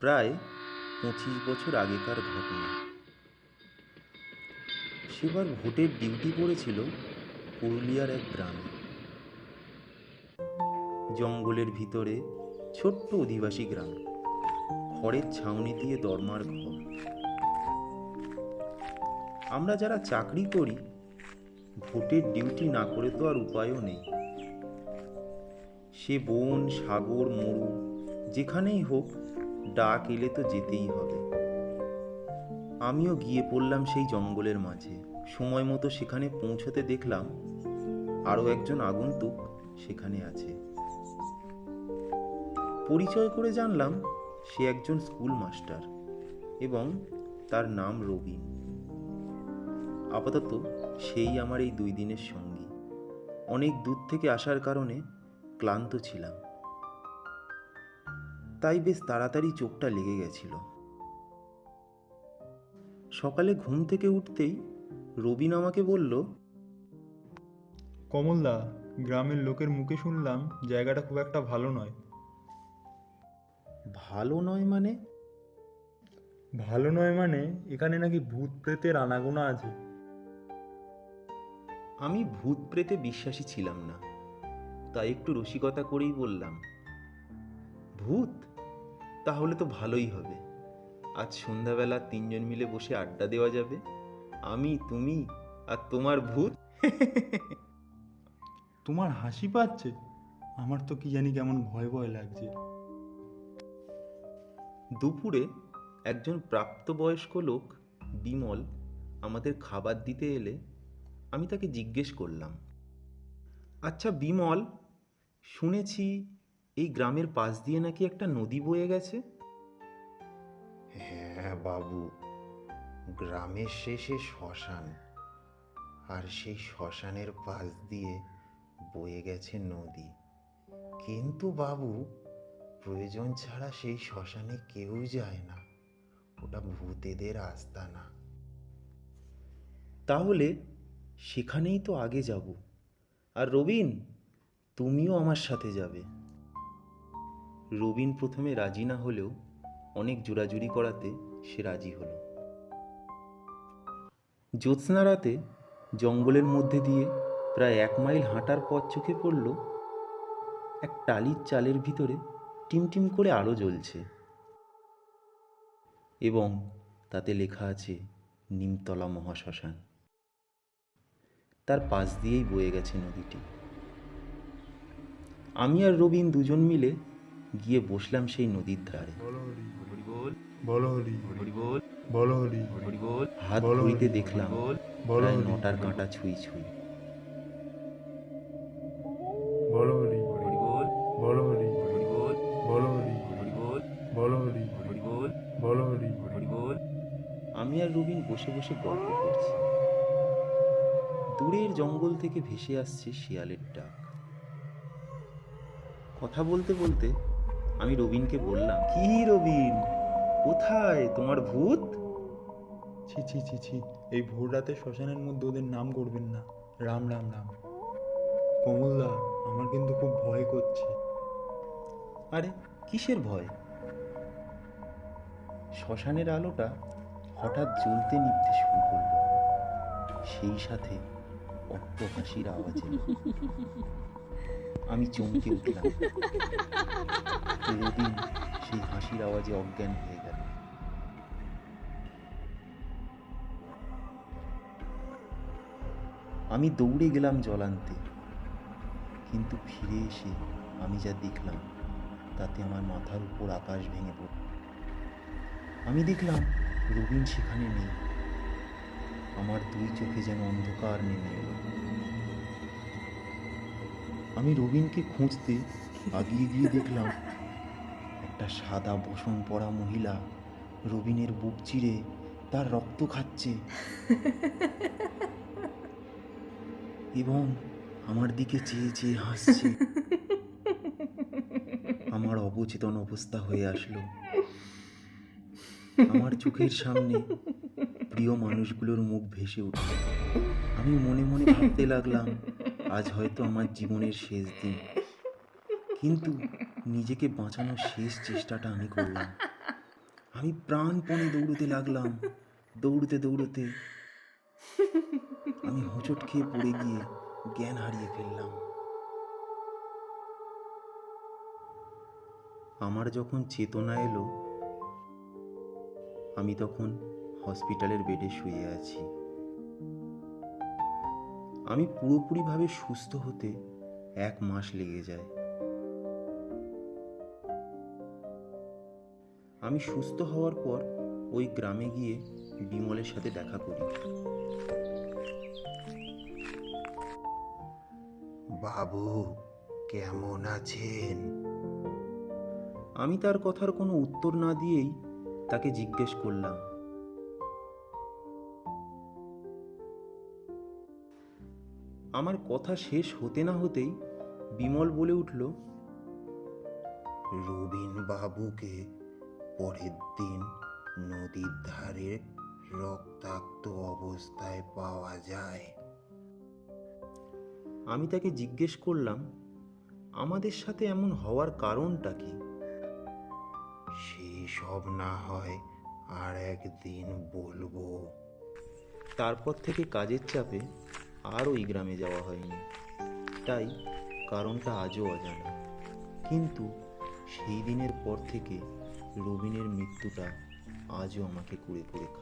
প্রায় পঁচিশ বছর আগেকার ঘটনা। সেবার ভোটের ডিউটি পড়েছিল পুরুলিয়ার এক গ্রামে। জঙ্গলের ভিতরে ছোট্ট অধিবাসী গ্রাম। খড়ের ছাউনি দিয়ে দরমার ঘর। আমরা যারা চাকরি করি, ভোটের ডিউটি না করে তো আর উপায়ও নেই। সে বন, সাগর, মরু, যেখানেই হোক ডাক এলে তো যেতেই হবে। আমিও গিয়ে পড়লাম সেই জঙ্গলের মাঝে। সময় মতো সেখানে পৌঁছতে দেখলাম আরও একজন আগন্তুক সেখানে আছে। পরিচয় করে জানলাম সে একজন স্কুল মাস্টার এবং তার নাম রবীন। আপাতত সেই আমার এই দুই দিনের সঙ্গী। অনেক দূর থেকে আসার কারণে ক্লান্ত ছিলাম। তাই বেশ তাড়াতাড়ি চোখটা লেগে গেছিল। সকালে ঘুম থেকে উঠতেই রবিন আমাকে বলল কমলদা গ্রামের লোকের মুখে শুনলাম জায়গাটা খুব একটা ভালো নয়। ভালো নয় মানে? ভালো নয় মানে এখানে নাকি ভূত প্রেতের আনাগোনা আছে। আমি ভূত প্রেতে বিশ্বাসী ছিলাম না তাই একটু রসিকতা করেই বললাম। ভূত? তাহলে তো ভালোই হবে। আজ সন্ধ্যাবেলা তিনজন মিলে বসে আড্ডা দেওয়া যাবে। আমি তুমি আর তোমার ভূত। তোমার হাসি পাচ্ছে? আমার তো কি জানি কেমন ভয় ভয় লাগছে। দুপুরে একজন প্রাপ্তবয়স্ক লোক বিমল আমাদের খাবার দিতে এলে আমি তাকে জিজ্ঞেস করলাম আচ্ছা বিমল শুনেছি এই গ্রামের পাশ দিয়ে নাকি একটা নদী বয়ে গেছে? হ্যাঁ বাবু গ্রামের শেষে শ্মশান। আর সেই শ্মশানের পাশ দিয়ে বয়ে গেছে নদী। কিন্তু বাবু প্রয়োজন ছাড়া সেই শ্মশানে কেউ যায় না। ওটা ভূতেদের আস্তানা। তাহলে সেখানেই তো আগে যাব। আর রবিন তুমিও আমার সাথে যাবে। রবিন প্রথমে রাজি না হলেও অনেক জোরাজুরি করাতে সে রাজি হলো। জ্যোৎস্না রাতে জঙ্গলের মধ্যে দিয়ে প্রায় এক মাইল হাঁটার পথ চোখে পড়ল এক টালির চালের ভিতরে টিমটিম করে আলো জ্বলছে এবং তাতে লেখা আছে, নিমতলা মহাশ্মশান। তার পাশ দিয়েই বয়ে গেছে নদীটি। আমি আর রবিন দুজন মিলে গিয়ে বসলাম সেই নদীর ধারে হাত হরি, দেখলাম প্রায় নটার কাঁটা ছুঁই ছুঁই আমি আর রবিন বসে বসে গল্প করছি দূরের জঙ্গল থেকে ভেসে আসছে শিয়ালের ডাক কথা বলতে বলতে আমি রবিনকে বললাম কি রবিন? কোথায়? তোমার ভূত? ছি ছি ছি ছি এই ভোর রাতে শ্মশানের মধ্যে ওদের নাম করবেন না। রাম রাম রাম। কমলদা আমার কিন্তু খুব ভয় করছে। আরে কিসের ভয়? শ্মশানের আলোটা হঠাৎ জ্বলতে নিভতে শুরু করল। সেই সাথে অট্ট হাসির আওয়াজে আমি চমকে উঠলাম। রবিন সেই হাসির আওয়াজে অজ্ঞান হয়ে গেল। আমি দৌড়ে গেলাম জল আনতে কিন্তু ফিরে এসে আমি যা দেখলাম, তাতে আমার মাথার উপর আকাশ ভেঙে পড়ল। আমি দেখলাম রবিন সেখানে নেই। আমার দুই চোখে যেন অন্ধকার নেমে এলো। আমি রবিনকে খুঁজতে আগিয়ে গিয়ে দেখলাম, একটা সাদা বসন পরা মহিলা রবিনের বুক চিরে তার রক্ত খাচ্ছে। এবং আমার দিকে চেয়ে চেয়ে হাসছে। আমার অবচেতন অবস্থা হয়ে আসলো। আমার চোখের সামনে প্রিয় মানুষগুলোর মুখ ভেসে উঠল। আমি মনে মনে ভাবতে লাগলাম আজ হয়তো আমার জীবনের শেষ দিন। কিন্তু নিজেকে বাঁচানোর শেষ চেষ্টাটা আমি করলাম। আমি প্রাণপণে দৌড়তে লাগলাম, দৌড়তে দৌড়তে। আমি হোঁচট খেয়ে পড়ে গিয়ে জ্ঞান হারিয়ে ফেললাম। আমার যখন চেতনা এলো, আমি তখন হসপিটালের বেডে শুয়ে আছি। আমি পুরোপুরিভাবে সুস্থ হতে এক মাস লেগে যায়। আমি সুস্থ হওয়ার পর ওই গ্রামে গিয়ে বিমলের সাথে দেখা করি। বাবু কেমন আছেন? আমি তার কথার কোনো উত্তর না দিয়েই তাকে জিজ্ঞেস করলাম। আমার কথা শেষ হতে না হতেই বিমল বলে উঠল রবিন বাবুকে পরের দিন নদীর ধারে রক্তাক্ত অবস্থায় পাওয়া যায়। আমি তাকে জিজ্ঞেস করলাম আমাদের সাথে এমন হওয়ার কারণটা কি? সেই সব না হয় আর একদিন বলব। তারপর থেকে কাজের চাপে আর ওই গ্রামে যাওয়া হয়নি। তাই কারণটা আজও অজানা। কিন্তু সেই দিনের পর থেকে রবিনের মৃত্যুটা আজও আমাকে কুড়ে কুড়ে খায়।